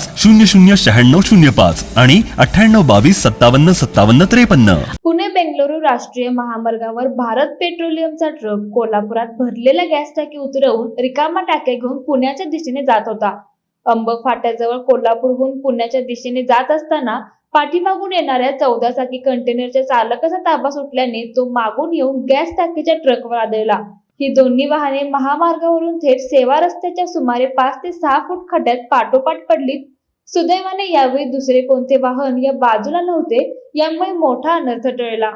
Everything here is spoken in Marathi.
शून्य शून्य शहाण्णव शून्य पाच आणि अठ्ठ्याण्णव बावीस सत्तावन्न सत्तावन्न त्रेपन्न. पुणे बेंगळुरू राष्ट्रीय महामार्गावर भारत पेट्रोलियमचा ट्रक कोल्हापुरात भरलेल्या गॅस टाकी उतरवून रिकामा टाक्या घेऊन पुण्याच्या दिशेने जात होता. अंब फाट्याजवळ कोल्हापूरहून पुण्याच्या दिशेने जात असताना पाठीमागून येणाऱ्या चौदा चाकी कंटेनरच्या चालकाचा ताबा सुटल्याने तो मागून येऊन गॅस टाकीच्या ट्रकवर आदळला. ही दोन्ही वाहने महामार्गावरून थेट सेवा रस्त्याच्या सुमारे पाच ते सहा फूट खड्ड्यात पाठोपाठ पडलीत. सुदैवाने यावेळी दुसरे कोणते वाहन या बाजूला नव्हते यामुळे मोठा अनर्थ टळला.